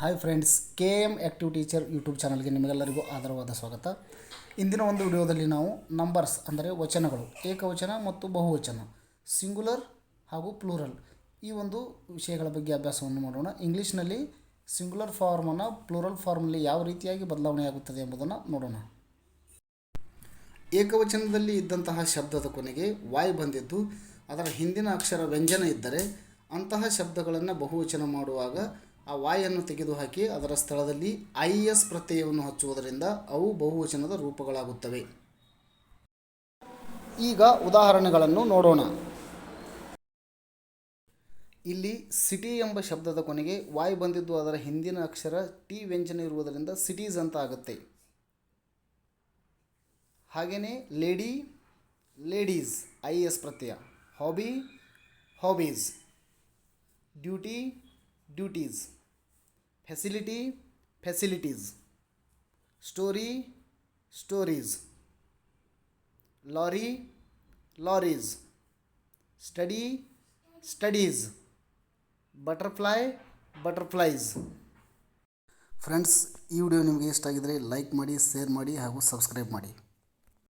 Hi friends K M active teacher YouTube ಚಾನಲ್ಗೆ ನಿಮಗೆಲ್ಲರಿಗೂ ಆಧಾರವಾದ ಸ್ವಾಗತ. ಇಂದಿನ ಒಂದು ವಿಡಿಯೋದಲ್ಲಿ ನಾವು ನಂಬರ್ಸ್ ಅಂದರೆ ವಚನಗಳು, ಏಕವಚನ ಮತ್ತು ಬಹುವಚನ ಸಿಂಗುಲರ್ ಹಾಗೂ ಪ್ಲೂರಲ್ ಈ ಒಂದು ವಿಷಯಗಳ ಬಗ್ಗೆ ಅಭ್ಯಾಸವನ್ನು ಮಾಡೋಣ. ಇಂಗ್ಲೀಷ್ನಲ್ಲಿ ಸಿಂಗುಲರ್ ಫಾರ್ಮನ್ನು ಪ್ಲೂರಲ್ ಫಾರ್ಮಲ್ಲಿ ಯಾವ ರೀತಿಯಾಗಿ ಬದಲಾವಣೆಯಾಗುತ್ತದೆ ಎಂಬುದನ್ನು ನೋಡೋಣ. ಏಕವಚನದಲ್ಲಿ ಇದ್ದಂತಹ ಶಬ್ದದ ಕೊನೆಗೆ ವಾಯ್ ಬಂದಿದ್ದು, ಅದರ ಹಿಂದಿನ ಅಕ್ಷರ ವ್ಯಂಜನ ಇದ್ದರೆ ಅಂತಹ ಶಬ್ದಗಳನ್ನು ಬಹುವಚನ ಮಾಡುವಾಗ ಆ ವಾಯನ್ನು ತೆಗೆದುಹಾಕಿ ಅದರ ಸ್ಥಳದಲ್ಲಿ ಐ ಎಸ್ ಪ್ರತ್ಯಯವನ್ನು ಹಚ್ಚುವುದರಿಂದ ಅವು ಬಹುವಚನದ ರೂಪಗಳಾಗುತ್ತವೆ. ಈಗ ಉದಾಹರಣೆಗಳನ್ನು ನೋಡೋಣ. ಇಲ್ಲಿ ಸಿಟಿ ಎಂಬ ಶಬ್ದದ ಕೊನೆಗೆ ವಾಯ್ ಬಂದಿದ್ದು ಅದರ ಹಿಂದಿನ ಅಕ್ಷರ ಟಿ ವ್ಯಂಜನ ಇರುವುದರಿಂದ ಸಿಟೀಸ್ ಅಂತ ಆಗುತ್ತೆ. ಹಾಗೆಯೇ ಲೇಡಿ, ಲೇಡೀಸ್, ಐ ಎಸ್ ಪ್ರತ್ಯಯ. Hobby, hobbies. Duty duties facility facilities story stories lorry lorries study studies butterfly butterflies friends ಈ ವಿಡಿಯೋ ನಿಮಗೆ ಇಷ್ಟ ಆಗಿದರೆ ಲೈಕ್ ಮಾಡಿ ಶೇರ್ ಮಾಡಿ ಹಾಗೂ ಸಬ್ಸ್ಕ್ರೈಬ್ ಮಾಡಿ.